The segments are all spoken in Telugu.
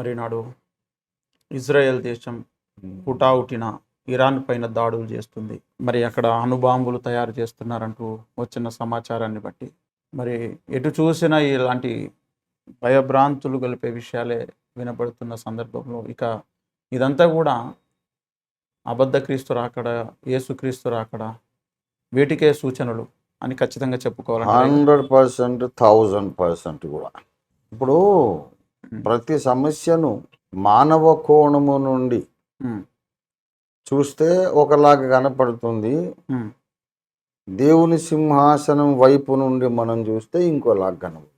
మరి నాడు ఇజ్రాయెల్ దేశం హుటాహుటిన ఇరాన్ పైన దాడులు చేస్తుంది. మరి అక్కడ అణుబాంబులు తయారు చేస్తున్నారంటూ వచ్చిన సమాచారాన్ని బట్టి. మరి ఎటు చూసినా ఇలాంటి భయభ్రాంతులు గలిపే విషయాలే వినపడుతున్న సందర్భంలో ఇక ఇదంతా కూడా అబద్ధ క్రీస్తు రాకడ యేసుక్రీస్తు రాకడ వీటికే సూచనలు అని ఖచ్చితంగా చెప్పుకోవాలి హండ్రెడ్ పర్సెంట్ థౌజండ్ పర్సెంట్ కూడా. ఇప్పుడు ప్రతి సమస్యను మానవ కోణము నుండి చూస్తే ఒకలాగా కనపడుతుంది. దేవుని సింహాసనం వైపు నుండి మనం చూస్తే ఇంకోలాగా కనపడుతుంది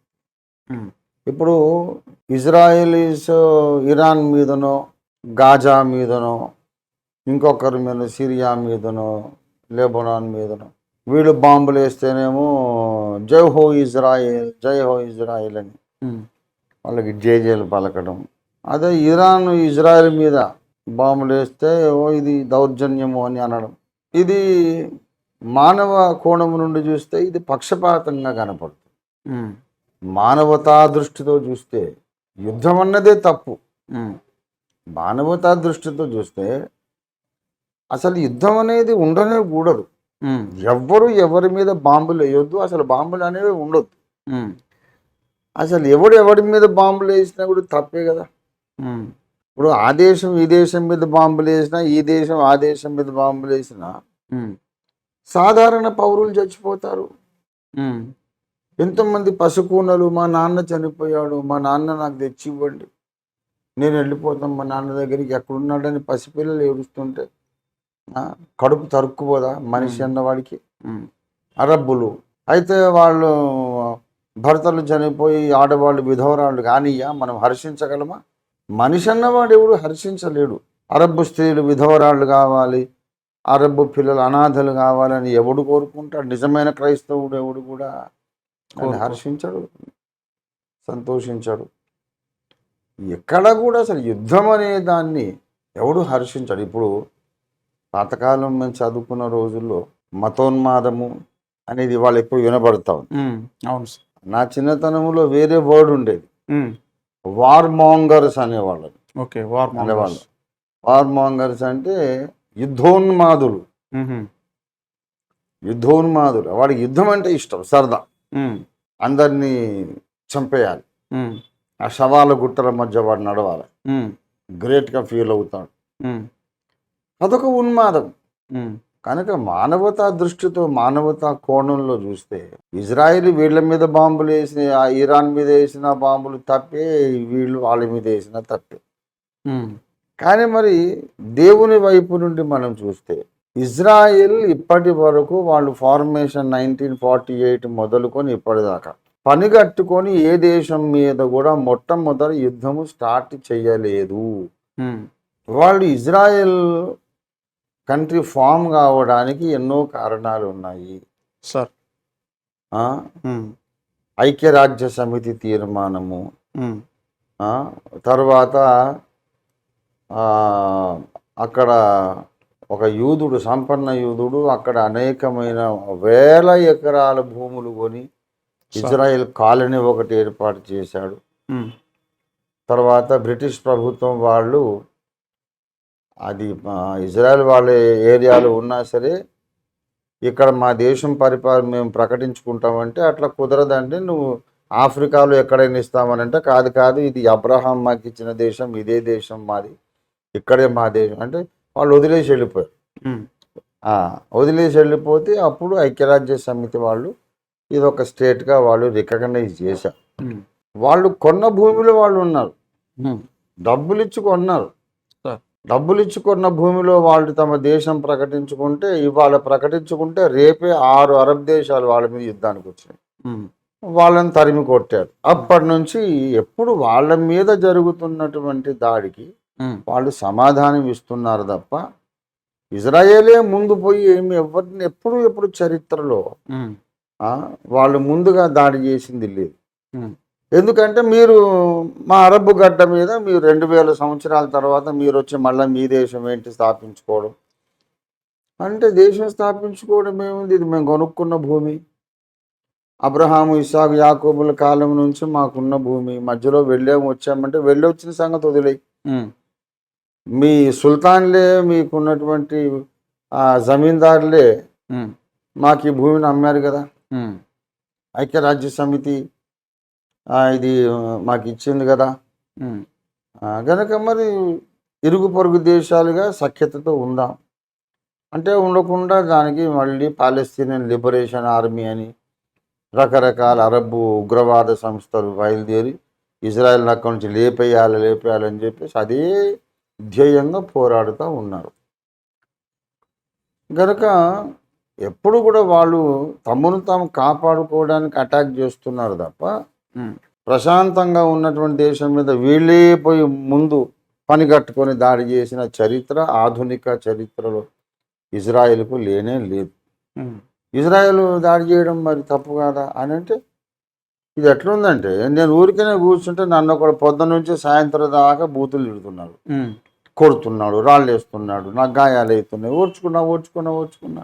ఇప్పుడు ఇజ్రాయేలీస్ ఇరాన్ మీదనో గాజా మీదనో ఇంకొకరి మీద సిరియా మీదనో లెబనాన్ మీదనో వీళ్ళు బాంబులు వేస్తేనేమో జై హో ఇజ్రాయేల్ జై హో ఇజ్రాయేల్ అని. వాళ్ళకి జేజేలు పలకడం. అదే ఇరాన్ ఇజ్రాయెల్ మీద బాంబులు వేస్తే ఓ ఇది దౌర్జన్యము అని అనడం. ఇది మానవ కోణం నుండి చూస్తే ఇది పక్షపాతంగా కనపడుతుంది. మానవతా దృష్టితో చూస్తే యుద్ధం అన్నదే తప్పు. మానవతా దృష్టితో చూస్తే అసలు యుద్ధం అనేది ఉండనే కూడదు ఎవ్వరు ఎవరి మీద బాంబులు వేయొద్దు. అసలు బాంబులు అనేవి ఉండొద్దు. అసలు ఎవడు ఎవరి మీద బాంబులు వేసినా కూడా తప్పే కదా. ఇప్పుడు ఆ దేశం ఈ దేశం మీద బాంబులు వేసినా ఈ దేశం ఆ దేశం మీద బాంబులు వేసినా సాధారణ పౌరులు చచ్చిపోతారు. ఎంతోమంది పసుకూనలు మా నాన్న చనిపోయాడు మా నాన్న నాకు తెచ్చి ఇవ్వండి. నేను వెళ్ళిపోతాం మా నాన్న దగ్గరికి ఎక్కడున్నాడని పసిపిల్లలు ఏడుస్తుంటే కడుపు తరుక్కుపోదా మనిషి. అన్నవాడికి? అరబ్బులు. అయితే వాళ్ళు భర్తలు చనిపోయి ఆడవాళ్ళు విధవరాళ్ళు కానియ్యా మనం హర్షించగలమా? మనిషి అన్నవాడు ఎవడు హర్షించలేడు. అరబ్బు స్త్రీలు విధవరాళ్ళు కావాలి అరబ్బు పిల్లలు అనాథలు కావాలని ఎవడు కోరుకుంటాడు? నిజమైన క్రైస్తవుడు ఎవడు కూడా. హర్షించడు సంతోషించడు. ఎక్కడ కూడా అసలు యుద్ధం అనే దాన్ని ఎవడు హర్షించడు. ఇప్పుడు పాతకాలం మేము చదువుకున్న రోజుల్లో మతోన్మాదము అనేది వాళ్ళు ఎక్కువ వినబడతా ఉంది. అవును సార్. నా చిన్నతనంలో వేరే వర్డ్ ఉండేది. వార్ మాంగర్స్ అనేవాళ్ళు ఓకే వార్ అనేవాళ్ళు. వార్ మాంగర్స్ అంటే యుద్ధోన్మాదులు. యుద్ధోన్మాదులు. వాడికి యుద్ధం అంటే ఇష్టం సరదా. అందరినీ చంపేయాలి. ఆ శవాల గుట్టల మధ్య వాడు నడవాలి. గ్రేట్గా ఫీల్ అవుతాడు. అదొక ఉన్మాదం. కనుక మానవతా దృష్టితో మానవతా కోణంలో చూస్తే ఇజ్రాయిల్ వీళ్ళ మీద బాంబులు వేసిన ఆ ఇరాన్ మీద వేసిన బాంబులు తప్పే వీళ్ళు వాళ్ళ మీద వేసిన తప్పే. కానీ మరి దేవుని వైపు నుండి మనం చూస్తే ఇజ్రాయెల్ ఇప్పటి వరకు వాళ్ళు ఫార్మేషన్ నైన్టీన్ ఫార్టీ ఎయిట్ మొదలుకొని ఇప్పటిదాకా పని కట్టుకొని ఏ దేశం మీద కూడా మొట్టమొదటి యుద్ధము స్టార్ట్ చేయలేదు. వాళ్ళు ఇజ్రాయెల్ కంట్రీ ఫామ్ కావడానికి ఎన్నో కారణాలు ఉన్నాయి. సార్. ఐక్యరాజ్య సమితి తీర్మానము? తర్వాత అక్కడ ఒక యూదుడు సంపన్న యూదుడు అక్కడ అనేకమైన వేల ఎకరాల భూములు కొని ఇజ్రాయెల్ కాలనీ ఒకటి ఏర్పాటు చేశాడు. తర్వాత బ్రిటిష్ ప్రభుత్వం వాళ్ళు అది ఇజ్రాయెల్ వాళ్ళ ఏరియాలో ఉన్నా సరే ఇక్కడ మా దేశం పరిపాలన మేము ప్రకటించుకుంటామంటే అట్లా కుదరదండి. నువ్వు ఆఫ్రికాలో ఎక్కడైనా ఇస్తామనంటే కాదు కాదు ఇది అబ్రహాం మాకు ఇచ్చిన దేశం ఇదే దేశం మాది ఇక్కడే మా దేశం అంటే వాళ్ళు వదిలేసి వెళ్ళిపోయారు. వదిలేసి వెళ్ళిపోతే అప్పుడు ఐక్యరాజ్య సమితి వాళ్ళు ఇది ఒక స్టేట్గా వాళ్ళు రికగ్నైజ్ చేశారు. వాళ్ళు కొన్న భూమిలో వాళ్ళు ఉన్నారు. డబ్బులు ఇచ్చి కొన్నారు. డబ్బులు ఇచ్చి కొన్న భూమిలో వాళ్ళు తమ దేశం ప్రకటించుకుంటే ఇవాళ ప్రకటించుకుంటే రేపే ఆరు అరబ్ దేశాలు వాళ్ళ మీద యుద్ధానికి వచ్చాయి ఉమ్, వాళ్ళని తరిమి కొట్టారు. అప్పటి నుంచి ఎప్పుడు వాళ్ళ మీద జరుగుతున్నటువంటి దాడికి వాళ్ళు సమాధానం ఇస్తున్నారు తప్ప ఇజ్రాయేలే ముందు పోయి ఏమి ఎవరిని ఎప్పుడు ఎప్పుడు చరిత్రలో వాళ్ళు ముందుగా దాడి చేసింది లేదు. ఎందుకంటే మీరు మా అరబ్బు గడ్డ మీద మీరు రెండు వేల సంవత్సరాల తర్వాత మీరు వచ్చి మళ్ళీ మీ దేశం ఏంటి స్థాపించుకోవడం? అంటే దేశం స్థాపించుకోవడం ఏముంది? ఇది మేము కొనుక్కున్న భూమి. అబ్రహాము ఇసాకు యాకోబుల కాలం నుంచి మాకున్న భూమి. మధ్యలో వెళ్ళాము వచ్చామంటే వెళ్ళి వచ్చిన సంగతి వదిలేయి. ఉమ్, మీ సుల్తాన్లే మీకున్నటువంటి జమీందారులే మాకు ఈ భూమిని అమ్మారు కదా. ఐక్యరాజ్య సమితి ఇది మాకు ఇచ్చింది కదా. గనక మరి ఇరుగు పొరుగు దేశాలుగా సఖ్యతతో ఉందాం. అంటే ఉండకుండా దానికి మళ్ళీ పాలస్తీనియన్ లిబరేషన్ ఆర్మీ అని రకరకాల అరబ్బు ఉగ్రవాద సంస్థలు బయలుదేరి ఇజ్రాయెల్ అక్కడి నుంచి లేపేయాలి లేపేయాలని చెప్పేసి అదే ధ్యేయంగా పోరాడుతూ ఉన్నారు. గనక ఎప్పుడు కూడా వాళ్ళు తమను తాము కాపాడుకోవడానికి అటాక్ చేస్తున్నారు తప్ప ప్రశాంతంగా ఉన్నటువంటి దేశం మీద వీళ్ళే పోయి ముందు పని కట్టుకొని దాడి చేసిన చరిత్ర ఆధునిక చరిత్రలో ఇజ్రాయెల్కు లేనే లేదు. ఇజ్రాయెల్ దాడి చేయడం మరి తప్పు కాదా అని అంటే ఇది ఎట్లుందంటే నేను ఊరికనే కూర్చుంటే నన్ను ఒకడు పొద్దున్న నుంచి సాయంత్రం దాకా బూతులు తిడుతున్నాడు. కొడుతున్నాడు రాళ్ళు వేస్తున్నాడు నాకు గాయాలు అవుతున్నాయి ఓడ్చుకున్నా ఓడ్చుకున్నా ఓడ్చుకున్నా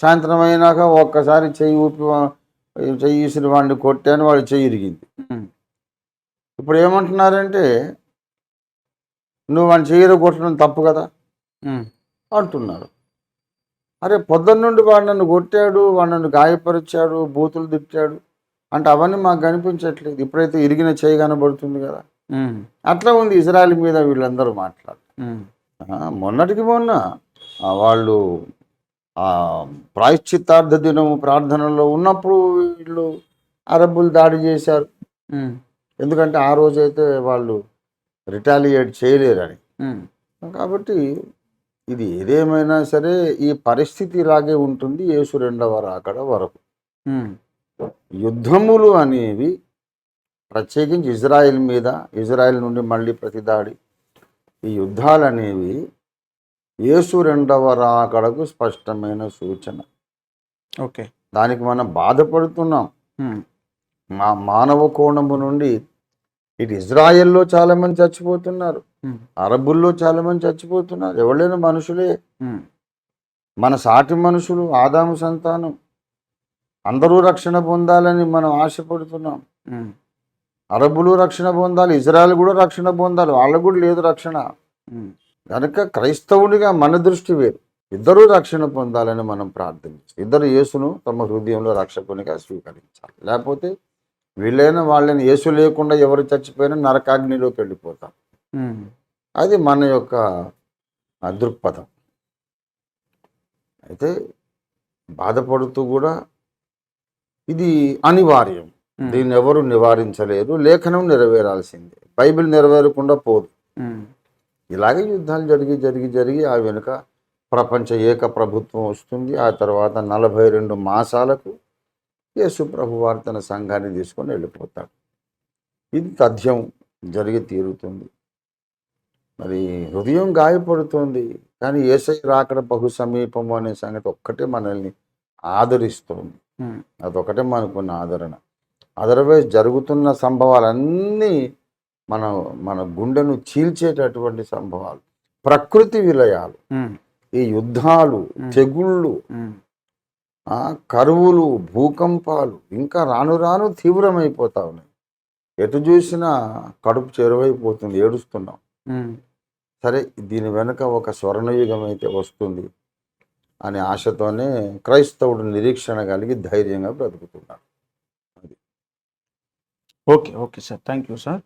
సాయంత్రం అయినాక ఒక్కసారి చెయ్యి ఊపి చెయ్యి విసిరి వాడిని కొట్టాను వాడి చెయ్యి ఇరిగింది. ఇప్పుడు ఏమంటున్నారంటే నువ్వు వాడిని చెయ్యి కొట్టడం తప్పు కదా? అంటున్నారు. అరే పొద్దున్న నుండి వాడు నన్ను కొట్టాడు వాడు నన్ను గాయపరిచాడు బూతులు తిట్టాడు అంటే అవన్నీ మాకు కనిపించట్లేదు. ఇప్పుడైతే ఇరిగిన చేయి కనబడుతుంది కదా. అట్లా ఉంది ఇజ్రాయెల్ మీద వీళ్ళందరూ మాట్లాడు మొన్నటికి మొన్న వాళ్ళు ప్రాయశ్చిత్తార్థ దినం ప్రార్థనలో ఉన్నప్పుడు వీళ్ళు అరబ్బులు దాడి చేశారు. ఎందుకంటే ఆ రోజైతే వాళ్ళు రిటాలియేట్ చేయలేరని. కాబట్టి ఇది ఏదేమైనా సరే ఈ పరిస్థితి ఇలాగే ఉంటుంది. యేసు రెండవ రాకడ వరకు. యుద్ధములు అనేవి ప్రత్యేకించి ఇజ్రాయెల్ మీద ఇజ్రాయెల్ నుండి మళ్ళీ ప్రతిదాడి ఈ యుద్ధాలు అనేవి యేసు రెండవ రాకడకు స్పష్టమైన సూచన. ఓకే. దానికి మనం బాధపడుతున్నాం. మా మానవ కోణము నుండి ఇటు ఇజ్రాయెల్లో చాలామంది చచ్చిపోతున్నారు. అరబుల్లో చాలామంది చచ్చిపోతున్నారు. ఎవరైనా మనుషులే. మన సాటి మనుషులు ఆదాము సంతానం. అందరూ రక్షణ పొందాలని మనం ఆశపడుతున్నాం. అరబులు రక్షణ పొందాలి ఇజ్రాయెల్ కూడా రక్షణ పొందాలి. వాళ్ళకు కూడా లేదు రక్షణ. కనుక క్రైస్తవుడిగా మన దృష్టి వేరు. ఇద్దరూ రక్షణ పొందాలని మనం ప్రార్థించాలి. ఇద్దరు యేసును తమ హృదయంలో రక్షకునిగా స్వీకరించాలి. లేకపోతే వీళ్ళైనా వాళ్ళని యేసు లేకుండా ఎవరు చచ్చిపోయినా నరకాగ్నిలోకి వెళ్ళిపోతాం. అది మన యొక్క దృక్పథం. అయితే బాధపడుతూ కూడా ఇది అనివార్యం. దీన్ని ఎవరు నివారించలేరు. లేఖనం నెరవేరాల్సిందే. బైబిల్ నెరవేరకుండా పోదు. ఇలాగే యుద్ధాలు జరిగి జరిగి జరిగి ఆ వెనుక ప్రపంచ ఏక ప్రభుత్వం వస్తుంది. ఆ తర్వాత నలభై రెండు మాసాలకు యేసు ప్రభు వారు తన సంఘాన్ని తీసుకొని వెళ్ళిపోతాడు. ఇది తథ్యం జరిగి తీరుతుంది. మరి హృదయం గాయపడుతుంది. కానీ ఏసై రాకడ బహు సమీపము అనే సంగతి ఒక్కటే మనల్ని ఆదరిస్తుంది. అదొకటే మనకున్న ఆదరణ. అదర్వైజ్ జరుగుతున్న సంభవాలన్నీ మన మన గుండెను చీల్చేటటువంటి సంభవాలు ప్రకృతి విలయాలు ఈ యుద్ధాలు తెగుళ్ళు కరువులు భూకంపాలు ఇంకా రాను రాను తీవ్రమైపోతా ఉన్నాయి. ఎటు చూసినా కడుపు చెరువైపోతుంది ఏడుస్తున్నాం. సరే దీని వెనుక ఒక స్వర్ణయుగం అయితే వస్తుంది అనే ఆశతోనే క్రైస్తవుడు నిరీక్షణ కలిగి ధైర్యంగా బ్రతుకుతున్నాడు. Okay okay sir. Thank you sir.